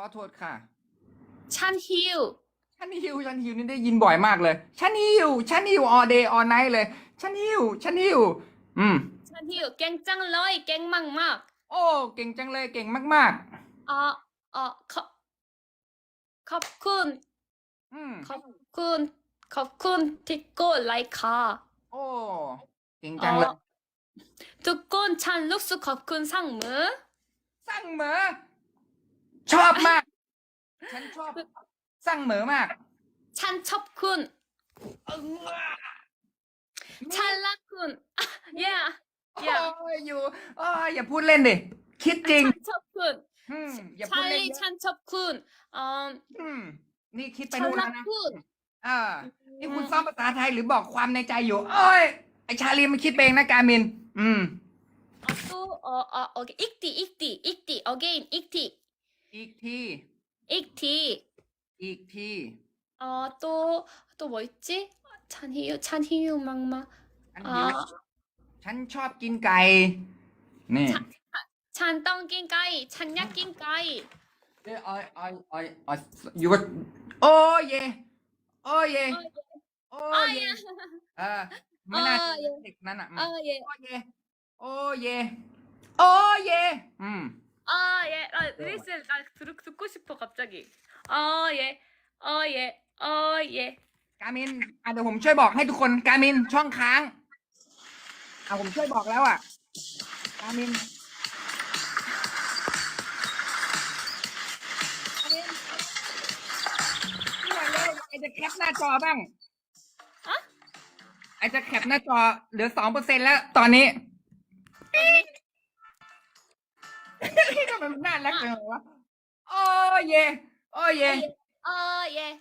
ขอโทษค่ะชันฮิวชันฮิวชันฮิวนี่ได้ยินบ่อยมากเลยชันฮิวชันฮิวออเดย์ออไนท์เลยชันฮิวชันฮิว อืมชันฮิว เก่งจังเลย เก่งมากมากโอ้ เก่งจังเลย เก่งมาก ๆอ๋ออ๋อขอบขอบคุณอืม ขอบคุณ ขอบคุณที่กดไลค์ค่ะโอ้ เก่งจังเลย อ๋อทุกคนชันลูกสึกขอบคุณเสั่งมือ สั่งเหมอ ชอบมาก ฉันชอบสั่งเหมอมาก ฉันชอบคุณ ฉันรักคุณ yeah yeah อยู่ออย่าพูดเล่นดิ คิดจริงชอบคุณอย่าพูชาดเล่นฉันชอบคุณอืมอนี่คิดไปฉันนู่นรัแล้วนะคุณอ่านี่คุณซ้อมภาษาไทยหรือบอกความในใจอยู่เอ้ยไอชาลีมันคิดไปเองนะการมิน อืม ออโอโอโอเคอีกทีอีกทีอีกที again อีกที อีกที 어, 또, 또 뭐 있지? 찬희유, 찬희유 막막. ฉันหิว 아, ฉันชอบกินไก่ นี่ 찬떡긴 까이, 찬약 낀 까이. เอ้ยออยออยออยออยอยู่ก็โอ้เยโอ้เย 어, โอ้ 아, เย 예. เออไม่น่า เออ เชื่อเด็กนั้นอ่ะอืม 아, 예. โอ้เยโอ้เยโอ้เยอืม 아, 예. 아, 리스, 나 듣, 듣고 싶어, 갑자기. 어, 예. 어, 예. 어, 예. การมินอ่ะเดี๋ยวผมช่วยบอกให้ทุกคนการมินช่องค้างอ่ะผมช่วยบอกแล้วอ่ะการมินการมินนี่มาเลยไอจะแคปหน้าจอบ้าง อะ ไอจะแคปหน้าจอเหลือสองเปอร์เซ็นแล้ว ตอนนี้ ทำไม มันน่ารักจังวะโอ้เยโอ้เย Oh yeah.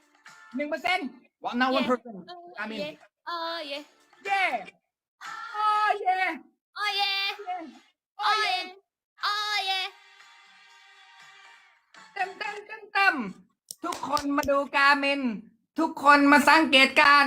หนึ่งเปอร์เซ็นต์วันนาวันเพอร์เซ็นต์ Oh, I mean yeah. Oh yeah. เย่โอ้ย Oh yeah. โอ้ Oh เย yeah. Oh yeah. เต็มเต็มเต็มเต็มทุกคนมาดูกาเมน ทุกคนมาสังเกตการ